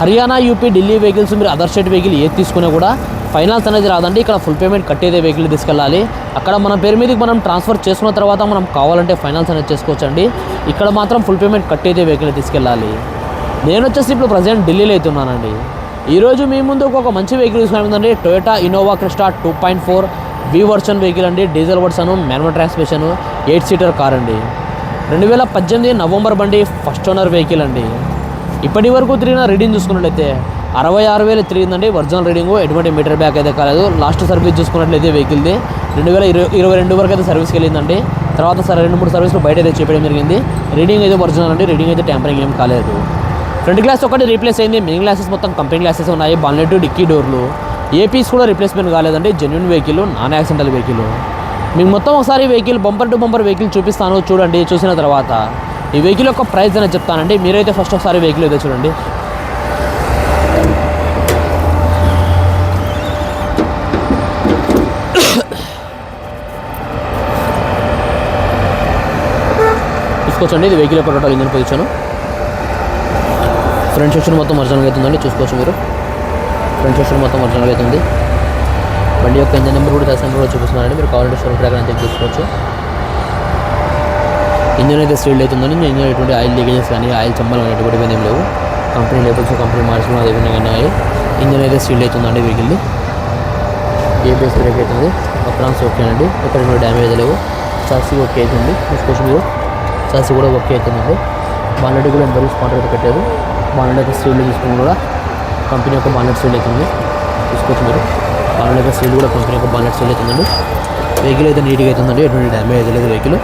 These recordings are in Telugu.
హర్యానా యూపీ ఢిల్లీ వెహికల్స్ మీరు అదర్ స్టేట్ వెహికల్ ఏది తీసుకున్నా కూడా ఫైనాన్స్ అనేది రాదండి. ఇక్కడ ఫుల్ పేమెంట్ కట్టేదే వెహికల్ తీసుకెళ్ళాలి. అక్కడ మన పేరు మీదకి మనం ట్రాన్స్ఫర్ చేసుకున్న తర్వాత మనం కావాలంటే ఫైనాన్స్ అనేది చేసుకోవచ్చండి. ఇక్కడ మాత్రం ఫుల్ పేమెంట్ కట్టేదే వెహికల్ తీసుకెళ్ళాలి. నేను వచ్చేసి ఇప్పుడు ప్రజెంట్ ఢిల్లీలో అవుతున్నానండి ఈరోజు మీ ముందు ఒక మంచి వెహికల్ తీసుకున్నామండి Toyota Innova Crysta two point four V version vehicle అండి. Diesel version manual transmission eight seater car అండి. రెండు వేల పద్దెనిమిది నవంబర్ బండి ఫస్ట్ ఓనర్ వెహికల్ అండి. ఇప్పటి వరకు తిరిగిన రీడింగ్ చూసుకున్నట్లయితే అరవై ఆరు వేలు తిరిగిందండి. ఒరిజినల్ రీడింగ్ ఎటువంటి మీటర్ బ్యాక్ అయితే కాలేదు. లాస్ట్ సర్వీస్ చూసుకున్నట్లయితే వెహికల్ది. రెండు వేల ఇరవై ఇరవై రెండు వరకు అయితే సర్వీస్కి వెళ్ళిందండి. తర్వాత సరే రెండు మూడు సర్వీస్లు బయట అయితే చెప్పడం జరిగింది. రీడింగ్ అయితే ఒరిజినల్ అండి. రీడింగ్ అయితే ట్యాంపరింగ్ ఏం కాలేదు. ఫ్రంట్ గ్లాస్ ఒకటి రీప్లేస్ అయింది. మెయిన్ గ్లాసెస్ మొత్తం కంపెనీ గ్లాసెస్ ఉన్నాయి. బాన్లెట్ డిక్కీ డోర్లు. ఏపీస్ కూడా రీప్లేస్మెంట్ కాలేదండి. Genuine vehicle non accidental vehicle. మీకు మొత్తం ఒకసారి vehicle bumper to bumper vehicle చూపిస్తాను. చూడండి చూసిన తర్వాత. ఈ వెహికల్ యొక్క ప్రైస్ అనేది చెప్తానండి. మీరైతే ఫస్ట్ ఒకసారి వెహికల్ అయితే చూడండి. చూసుకోవచ్చండి. ఇది వెహికల్ యొక్క total engine position front section మొత్తం ఒరిజినల్గా అవుతుందండి. చూసుకోవచ్చు మీరు. ఫ్రంట్ సెక్షన్ మొత్తం ఒరిజినల్గా అవుతుంది. బండి యొక్క ఇంజన్ నెంబర్ కూడా దశ నెంబర్ కూడా చూపిస్తున్నారండి మీరు కావాలంటే షోరూమ్ ట్రాక్ అని చెక్ చేసుకోవచ్చు. ఇంజన్ అయితే స్టీల్డ్ అవుతుందని ఇంజన్ ఎటువంటి ఆయిల్ లీకేజెస్ కానీ ఆయిల్ చమ్మలు కానీ ఎటువంటి ఏం లేవు. కంపెనీ లేబుల్స్ కంపెనీ మార్చులు అదే విధంగా ఉన్నాయి. ఇంజన్ అయితే స్టీల్ అవుతుందండి వెహికల్ది ఏబిఎస్ బ్రేక్ అవుతుంది. అప్రాన్స్ ఓకే అండి ఇక్కడ ఎటువంటి డ్యామేజ్ లేవు. చాసీ ఓకే అవుతుంది. చూసుకోవచ్చు మీరు చాసీ కూడా ఓకే అవుతుందండి. బాలెట్ కూడా ఎంబరీ స్పాట్ అయితే పెట్టారు. బాలెట్ అయితే స్టీల్ తీసుకుని కూడా కంపెనీ యొక్క బాలెట్ స్టీల్ అవుతుంది. చూసుకోవచ్చు మీరు. బాలెట్ యొక్క స్టీల్ కూడా కంపెనీ యొక్క బాలెట్ స్టీల్ అవుతుందండి. వెహికల్ అయితే నీట్గా అవుతుందండి. ఎటువంటి డ్యామేజ్ లేదు వెహికల్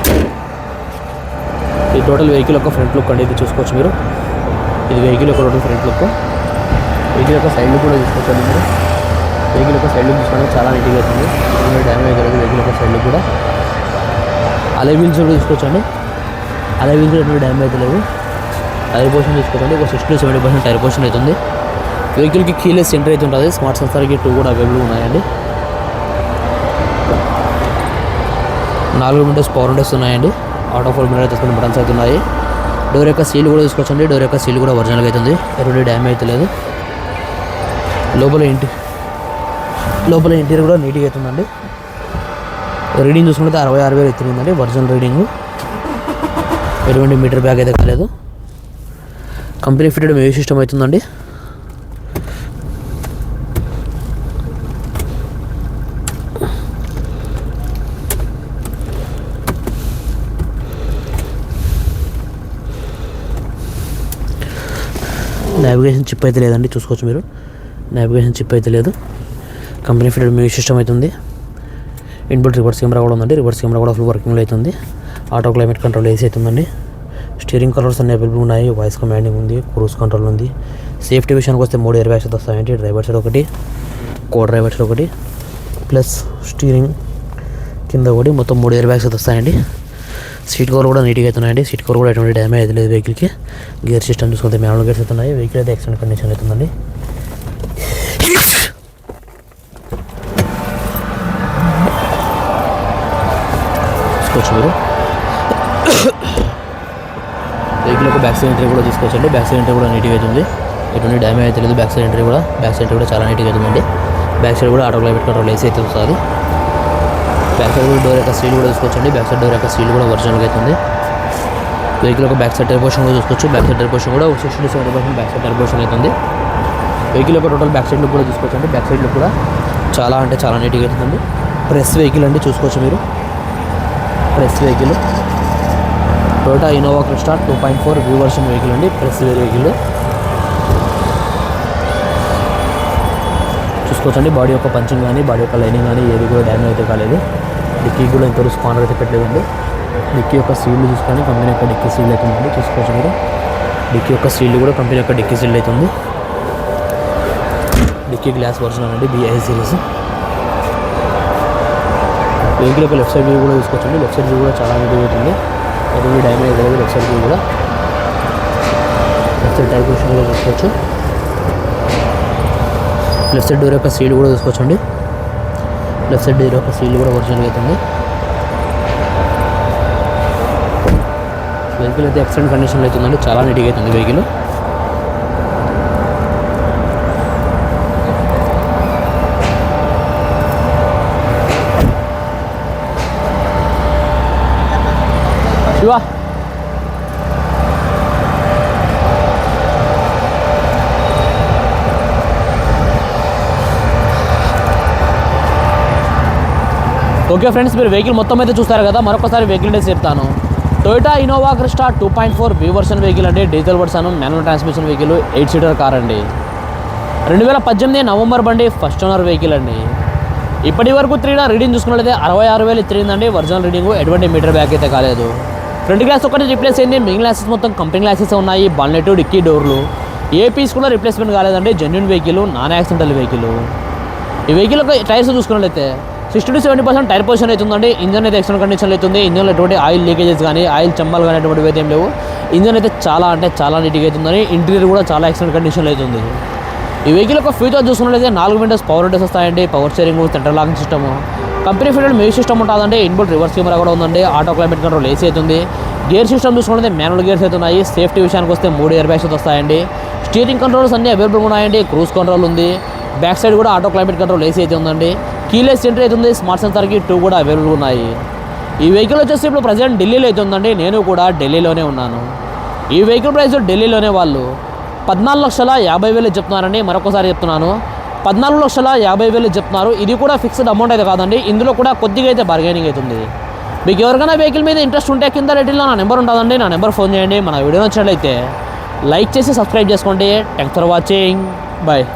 ఈ టోటల్ వెహికల్ యొక్క ఫ్రంట్ లుక్ అండి ఇది చూసుకోవచ్చు మీరు. ఇది వెహికల్ యొక్క టోటల్ ఫ్రంట్ లుక్. వెహికల్ యొక్క సైడ్ లుక్ కూడా చూసుకోవచ్చు మీరు. వెహికల్ యొక్క సైడ్ లుక్ చూసుకోవడానికి చాలా నీట్గా అవుతుంది డ్యామేజ్ లేదు వెహికల్ యొక్క సైడ్ లుక్ కూడా. అలై వీల్స్ కూడా చూసుకోవచ్చండి అలే వీల్స్ కూడా ఎటువంటి డ్యామేజ్ అయితే లేవు. టైర్ పోర్షన్ చూసుకోకండి ఒక sixty seventy percent tyre portion అవుతుంది వెహికల్కి కీలెస్ సెంటర్ అయితే ఉంటుంది. స్మార్ట్ సెన్సార్కి టూ కూడా అవైలబుల్ ఉన్నాయండి. నాలుగు విండోస్ పవర్ విండోస్ ఉన్నాయండి. ఆటో ఫోర్ మిర్రర్ తీసుకుని బటన్స్ అవుతున్నాయి. డోర్ యొక్క సీల్ కూడా చూసుకోవచ్చండి డోర్ యొక్క సీల్ కూడా ఒరిజినల్గా అవుతుంది. ఎటువంటి డ్యామేజ్ అయితే లేదు. లోపల ఇంటి లోపల ఇంటీరియర్ కూడా నీట్గా అవుతుందండి. రీడింగ్ చూసుకుంటే అరవై ఆరు వేలు ఎత్తిందండి. ఒరిజినల్ రీడింగ్ ఎటువంటి మీటర్ బ్యాగ్ అయితే కాలేదు. కంపెనీ ఫిటెడ్ మ్యూజిక్ సిస్టమ్ అవుతుందండి. నావిగేషన్ చిప్ అయితే లేదండి చూసుకోవచ్చు మీరు. నావిగేషన్ చిప్ అయితే లేదు. కంపెనీ ఫిటెడ్ మ్యూజిక్ సిస్టమ్ అవుతుంది ఇన్బుల్ట్ రివర్స్ కెమెరా కూడా ఉందండి. రివర్స్ కెమెరా కూడా ఫుల్ వర్కింగ్లో అవుతుంది ఆటో క్లైమేట్ కంట్రోల్ ఏసీ అవుతుందండి స్టీరింగ్ కలర్స్ అన్ని అవైలబుల్ ఉన్నాయి. వాయిస్ కమాండింగ్ ఉంది క్రూజ్ కంట్రోల్ ఉంది. సేఫ్టీ విషయానికి వస్తే మూడు ఎయిర్ బ్యాగ్స్ వస్తాయండి. డ్రైవర్ సైడ్ ఒకటి కో డ్రైవర్ సైడ్ ఒకటి ప్లస్ స్టీరింగ్ కింద ఒకటి మొత్తం మూడు ఎయిర్ బ్యాగ్స్ వస్తాయండి. సీట్ కవర్ కూడా నీట్గా అవుతున్నాయండి. సీట్ కవర్ కూడా ఎటువంటి డ్యామేజ్ అయితే లేదు వెహికల్కి. గేర్ సిస్టమ్ చూసుకుంటే మ్యానువల్ గేర్స్ అవుతున్నాయి. వెహికల్ అయితే ఎక్సలెంట్ కండిషన్ అవుతుందండి. మీరు. వెహికల్ యొక్క బ్యాక్ సైడ్ ఎంట్రీ కూడా తీసుకోవచ్చండి. బ్యాక్ సైడ్ ఎంట్రీ కూడా నీట్గా అవుతుంది. ఎటువంటి డ్యామేజ్ అయితే లేదు. బ్యాక్ సైడ్ ఎంట్రీ కూడా బ్యాక్ సైడ్ కూడా చాలా నీట్గా అవుతుందండి. బ్యాక్ సైడ్ కూడా ఆటో క్లైమేట్ కంట్రోల్ ఏసీ అయితే వస్తుంది. బ్యాక్ సైడ్ కూడా డోర్ యొక్క సీల్ కూడా చూసుకోవచ్చండి. బ్యాక్ సైడ్ డోర్ యొక్క సీల్ కూడా ఒరిజినల్గా అవుతుంది వెహికల్ యొక్క బ్యాక్ సైడ్ టైర్ పోర్షన్ కూడా చూసుకోవచ్చు. బ్యాక్ సైడ్ టైర్ పోర్షన్ కూడా sixty seventy percent back side tyre portion అవుతుంది వెహికల్ యొక్క టోటల్ బ్యాక్ సైడ్ లుక్ కూడా చూసుకోవచ్చు అండి బ్యాక్ సైడ్ లుక్ కూడా చాలా అంటే చాలా నీట్గా అవుతుందండి ప్రెస్ వెహికల్ అండి చూసుకోవచ్చు మీరు. Press vehicle Toyota Innova Crysta two point four V version vehicle అండి ప్రెస్ వెహికల్ చూసుకోవచ్చండి బాడీ యొక్క పంచింగ్ కానీ బాడీ యొక్క లైనింగ్ కానీ ఏది కూడా డ్యామేజ్ అయితే కాలేదు. డిక్కీ కూడా ఇంతవరకు స్పానర్ అయితే పెట్టలేదండి. డిక్కీ యొక్క సీల్ చూసుకొని కంపెనీ యొక్క డిక్కీ సీల్ అయితే ఉందండి. చూసుకోవచ్చు మీరు. డిక్కీ యొక్క సీల్ కూడా కంపెనీ యొక్క డిక్కీ సీల్ అయితే ఉంది. డిక్కీ గ్లాస్ వర్షన్ అండి బిఐ సిరీస్ వెహికల్ యొక్క లెఫ్ట్ సైడ్ వ్యూ కూడా చూసుకోవచ్చండి లెఫ్ట్ సైడ్ వ్యూ కూడా చాలా నీట్గా అవుతుంది ఎటువంటి డ్యామేజ్ లేదు లెఫ్ట్ సైడ్ వ్యూ కూడా. లెఫ్ట్ సైడ్ టైర్ పొజిషన్ కూడా చూసుకోవచ్చు. లెఫ్ట్ సైడ్ డోర్ యొక్క సీల్ కూడా చూసుకోవచ్చండి. లెఫ్ట్ సైడ్ డోర్ యొక్క సీల్ కూడా ఒరిజినల్ అవుతుంది వెహికల్ అయితే ఎక్సలెంట్ కండిషన్లో అవుతుందండి. చాలా నీట్గా అవుతుంది వెహికల్ ఇవా ఓకే ఫ్రెండ్స్ మీరు వెహికల్ మొత్తం అయితే చూస్తారు కదా మరొకసారి వెహికల్ డేస్ చెప్తాను. Toyota Innova Crysta two point four B version vehicle అండి. Diesel version manual transmission vehicle eight seater car అండి. రెండు వేల పద్దెనిమిది నవంబర్ బండి ఫస్ట్ ఓనర్ వెహికల్ అండి. ఇప్పటి వరకు త్రీడా రీడింగ్ చూసుకున్నట్లయితే అరవై ఆరు వేలు ఇచ్చిందండి ఒరిజినల్ రీడింగ్ ఎటువంటి మీటర్ బ్యాక్ అయితే కాలేదు. ఫ్రంట్ గ్లాస్ ఒకటి రిప్లేస్ అయింది. మిగిలిన గ్లాసెస్ మొత్తం కంపెనీ గ్లాసెస్ ఉన్నాయి. బాల్నెట్ డిక్కీ డోర్లు ఏ పీస్ కూడా రిప్లేస్మెంట్ కాలేదండి. Genuine vehicle non accidental vehicle ఈ వెహికల్ యొక్క టైర్స్ చూసుకున్నట్లయితే sixty to seventy percent tyre position అవుతుందండి. ఇంజన్ అయితే ఎక్స్టర్నల్ కండిషన్లో అవుతుంది. ఇంజన్లో ఎటువంటి ఆయిల్ లీకేజెస్ కానీ ఆయిల్ చంబాలు కానీ అటువంటివి అయితే ఏం లేవు. ఇంజన్ అయితే చాలా అంటే చాలా నీట్గా అవుతుందని ఇంటీరియర్ కూడా చాలా ఎక్స్టర్నల్ కండిషన్లో అవుతుంది. ఈ వెహికల్ యొక్క ఫ్యూచర్ చూసుకున్నట్లయితే నాలుగు విండోస్ పవర్ విండోస్ వస్తాయండి. Power steering centre locking system. Company fitted music system ఉంటుందండి. ఇన్బుల్ రివర్స్ కెమెరా కూడా ఉందండి. ఆటో క్లైమేట్ కంట్రోల్ ఏసీ అవుతుంది. గేర్ సిస్టమ్ చూసుకుంటే మాన్యువల్ గేర్స్ అయితే ఉన్నాయి సేఫ్టీ విషయానికి వస్తే మూడు ఇయర్ బ్యాగ్స్ వస్తాయండి. స్టీరింగ్ కంట్రోల్స్ అన్ని అవైలబుల్ ఉన్నాయండి. క్రూజ్ కంట్రోల్ ఉంది. బ్యాక్ సైడ్ కూడా ఆటో క్లైమేట్ కంట్రోల్ ఏసీ అయితే ఉందండి. కీలెస్ ఎంట్రీ అయితే ఉంది. స్మార్ట్ సెన్సార్కి టూ కూడా అవైలబుల్ ఉన్నాయి. ఈ వెహికల్ వచ్చేసి ఇప్పుడు ప్రజెంట్ ఢిల్లీలో అయితే ఉందండి. నేను కూడా ఢిల్లీలోనే ఉన్నాను. ఈ వెహికల్ ప్రైస్ ఢిల్లీలోనే వాళ్ళు పద్నాలుగు లక్షల యాభై వేలు చెప్తున్నారండి. మరొకసారి చెప్తున్నాను. పద్నాలుగు లక్షల యాభై వేలు చెప్తున్నారు. ఇది కూడా ఫిక్స్డ్ అమౌంట్ అయితే కాదండి. ఇందులో కూడా కొద్దిగా అయితే బార్గెనింగ్ అవుతుంది మీకు ఎవరికైనా వెహికల్ మీద ఇంట్రెస్ట్ ఉంటే కింద రెడ్డిలో నా నెంబర్ ఉంటుందండి. నా నెంబర్ ఫోన్ చేయండి. మన వీడియో నచ్చినట్లయితే లైక్ చేసి సబ్స్క్రైబ్ చేసుకోండి. Thanks for watching bye